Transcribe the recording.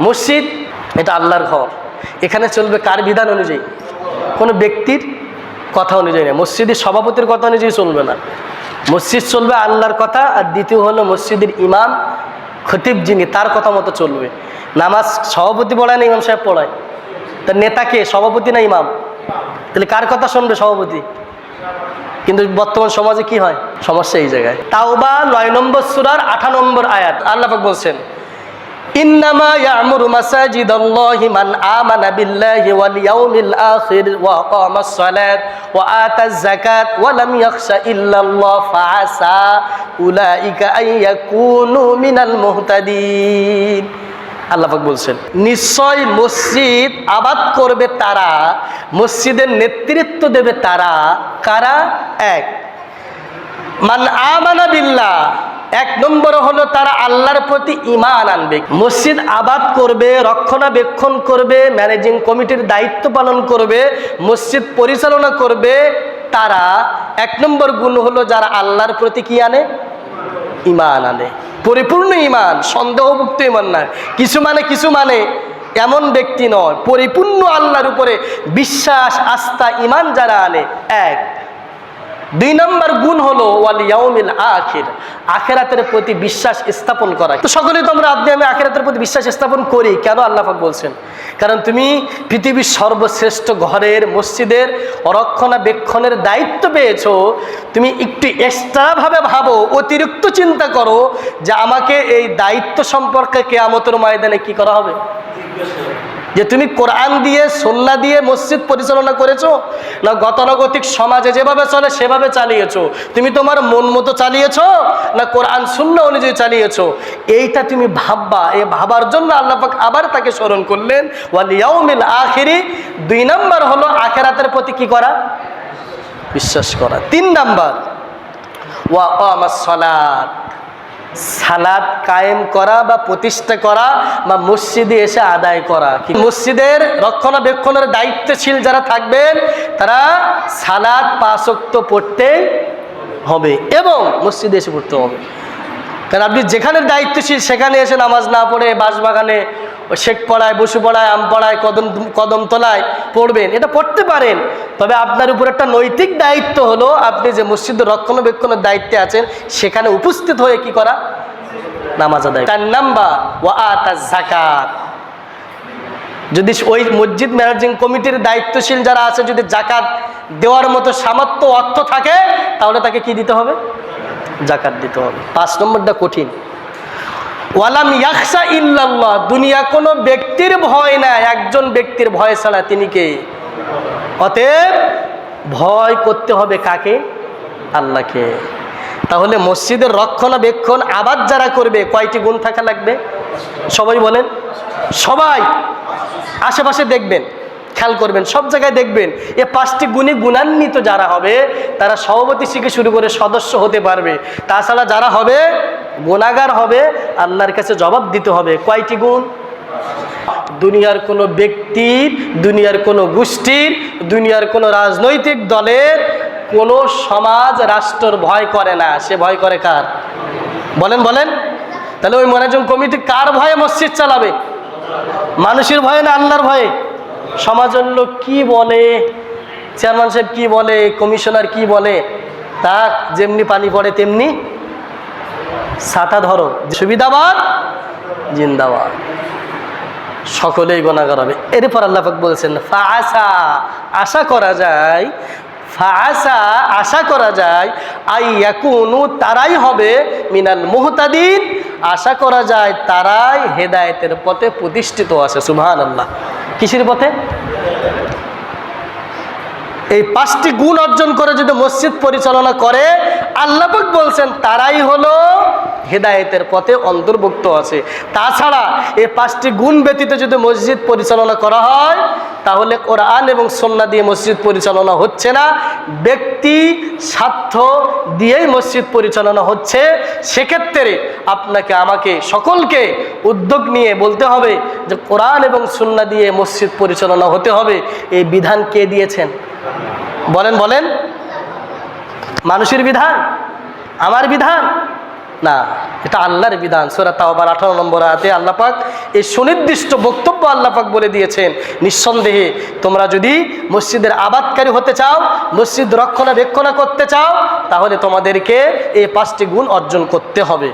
মসজিদ, এটা আল্লাহর ঘর। এখানে চলবে কার বিধান অনুযায়ী? কোনো ব্যক্তির কথা অনুযায়ী না। মসজিদের সভাপতির কথা অনুযায়ী চলবে না। মসজিদ চলবে আল্লাহর কথা, আর দ্বিতীয় হলো মসজিদের ইমাম, খতিব যিনি, তার কথা মতো চলবে। নামাজ সভাপতি পড়ায় না ইমাম সাহেব পড়ায়? তার নেতাকে সভাপতি না ইমাম? তাহলে কার কথা শুনবে সভাপতি? কিন্তু বর্তমান সমাজে কি হয়? সমস্যা এই জায়গায়। তাও বা নয় নম্বর সুরার আঠা নম্বর আয়াত। আল্লাহ বলছেন ইন্নামা ইয়ামুরু মাসাজিদাল্লাহি মান আমানা বিল্লাহি ওয়াল ইয়াউমিল আখির ওয়া আকামাস সালাত ওয়া আতাজ যাকাত ওয়া লাম ইয়াখশা ইল্লাল্লাহ ফাআসা উলাইকা আন ইয়াকুনু মিনাল মুহতাদিন। আল্লাহ বলছেন, নিশ্চয় মসজিদ আবাদ করবে তারা, মসজিদের নেতৃত্ব দেবে তারা, কারা? এক। মান আমানা বিল্লাহ এক নম্বর হলো তারা আল্লাহর প্রতি ইমান আনবে। মসজিদ আবাদ করবে, রক্ষণাবেক্ষণ করবে ম্যানেজিং কমিটির দায়িত্ব পালন করবে, মসজিদ পরিচালনা করবে। তারা এক নম্বর গুণ হলো যারা আল্লাহর প্রতি কি আনে? ইমান আনে। পরিপূর্ণ ইমান সন্দেহমুক্ত ইমান না কিছু মানে কিছু মানে এমন ব্যক্তি নয়। পরিপূর্ণ আল্লাহর উপরে বিশ্বাস, আস্থা ইমান যারা আনে, এক। দুই নম্বর গুণ হলো ওয়াল ইয়াউমিল আখির, আখেরাতের প্রতি বিশ্বাস স্থাপন করা। তো সকলেই তো আমরা আপনি আমি আখেরাতের প্রতি বিশ্বাস স্থাপন করি, কেন আল্লাহ পাক বলছেন? কারণ তুমি পৃথিবীর সর্বশ্রেষ্ঠ ঘরের, মসজিদের রক্ষণাবেক্ষণের দায়িত্ব পেয়েছ। তুমি একটু এক্সট্রাভাবে ভাবো, অতিরিক্ত চিন্তা করো যে আমাকে এই দায়িত্ব সম্পর্কে কেয়ামতের ময়দানে কি করা হবে? যে তুমি কোরআন দিয়ে সন্না দিয়ে মসজিদ পরিচালনা করেছ, না গতানুগতিক সমাজে যেভাবে চলে, সেভাবে চালিয়েছো? তুমি তোমার মন মতো চালিয়েছো, না কোরআন শূন্য অনুযায়ী চালিয়েছো? এইটা তুমি ভাববা। এ ভাবার জন্য আল্লাহ পাক আবার তাকে স্মরণ করলেন, ওয়াল ইয়াউমিল আখিরি। দুই নাম্বার হলো আখেরাতের প্রতি কি করা? বিশ্বাস করা। তিন নাম্বার, ওয়া সালাত। সালাদ কায়েম করা বা প্রতিষ্ঠা করা বা মসজিদে এসে আদায় করা। মসজিদের রক্ষণাবেক্ষণের দায়িত্বশীল যারা থাকবেন, তারা সালাদ পাশক্ত পড়তে হবে এবং মসজিদে এসে পড়তে হবে। কারণ আপনি যেখানে দায়িত্বশীল সেখানে এসে নামাজ না পড়ে বাঁশবাগানে ওই শেখ পড়ায়, বসু পড়ায়, আম পড়ায়, কদম কদম তোলায় পড়বেন, এটা পড়তে পারেন। তবে আপনার উপর একটা নৈতিক দায়িত্ব হলো আপনি যে মসজিদের রক্ষণাবেক্ষণের দায়িত্বে আছেন, সেখানে উপস্থিত হয়ে কি করা? নামাজ আদায় তার নাম্বার ও আতা জাকাত যদি ওই মসজিদ ম্যানেজিং কমিটির দায়িত্বশীল যারা আছে, যদি জাকাত দেওয়ার মতো সামর্থ্য, অর্থ থাকে, তাহলে তাকে কি দিতে হবে? জাকাত দিতে হবে। পাঁচ নম্বরটা কঠিন। ওয়ালাম ইয়াকসা ইল্লাল্লাহ, দুনিয়া কোনো ব্যক্তির ভয় না একজন ব্যক্তির ভয় ছাড়া তিনি কে? অতএব ভয় করতে হবে কাকে? আল্লাহকে। তাহলে মসজিদের রক্ষণাবেক্ষণ আবাদ যারা করবে, কয়টি গুণ থাকা লাগবে? সবাই বলেন। সবাই আশেপাশে দেখবেন, খেয়াল করবেন, সব জায়গায় দেখবেন, এ পাঁচটি গুণে গুণান্বিত যারা হবে, তারা সভাপতি শিখে শুরু করে সদস্য হতে পারবে। তাছাড়া যারা হবে গুণাগার হবে, আল্লাহর কাছে জবাব দিতে হবে। কয়টি গুণ? দুনিয়ার কোনো ব্যক্তির দুনিয়ার কোনো গোষ্ঠীর, দুনিয়ার কোনো রাজনৈতিক দলের, কোনো সমাজ, রাষ্ট্রর ভয় করে না। সে ভয় করে কার? বলেন বলেন। তাহলে ওই মনাজম কমিটি কার ভয়ে মসজিদ চালাবে? মানুষের ভয়ে না আল্লাহর ভয়ে? সমাজের লোক কি বলে? চেয়ারম্যান সাহেব কি বলে? কমিশনার কি বলে? তা যেমনি পানি পড়ে, তেমনি ছাতা ধরো। সুবিধাবাদ, জিন্দাবাদ। সকলেই গোনাগার হবে। এরপর আল্লাহাক বলছেন ফাসা আশা করা যায় ফাসা আশা করা যায়, আই ইয়াকুনু, তারাই হবে মিনাল মুহতাদিন। আশা করা যায়, তারাই হেদায়েতের পথে প্রতিষ্ঠিত আছে সুবহান আল্লাহ কিসের পথে? এই পাঁচটি গুণ অর্জন করে যদি মসজিদ পরিচালনা করে আল্লাপাক বলছেন, তারাই হলো হেদায়েতের পথে অন্তর্ভুক্ত আছে। তাছাড়া এই পাঁচটি গুণ ব্যতীত যদি মসজিদ পরিচালনা করা হয়, তাহলে কোরআন এবং সন্না দিয়ে মসজিদ পরিচালনা হচ্ছে না। ব্যক্তি স্বার্থ দিয়েই মসজিদ পরিচালনা হচ্ছে। সেক্ষেত্রে আপনাকে, আমাকে সকলকে উদ্যোগ নিয়ে বলতে হবে যে কোরআন এবং সন্না দিয়ে মসজিদ পরিচালনা হতে হবে। এই বিধান কে দিয়েছেন? বলেন বলেন। মানুষের বিধান? আমার বিধান? না, এটা আল্লাহর বিধান। সোরা তাওবার আঠারো নম্বর আয়াতে আল্লাপাক এই সুনির্দিষ্ট বক্তব্য আল্লাপাক বলে দিয়েছেন। নিঃসন্দেহে তোমরা যদি মসজিদের আবাদকারী হতে চাও, মসজিদ রক্ষণাবেক্ষণা করতে চাও, তাহলে তোমাদেরকে এই পাঁচটি গুণ অর্জন করতে হবে।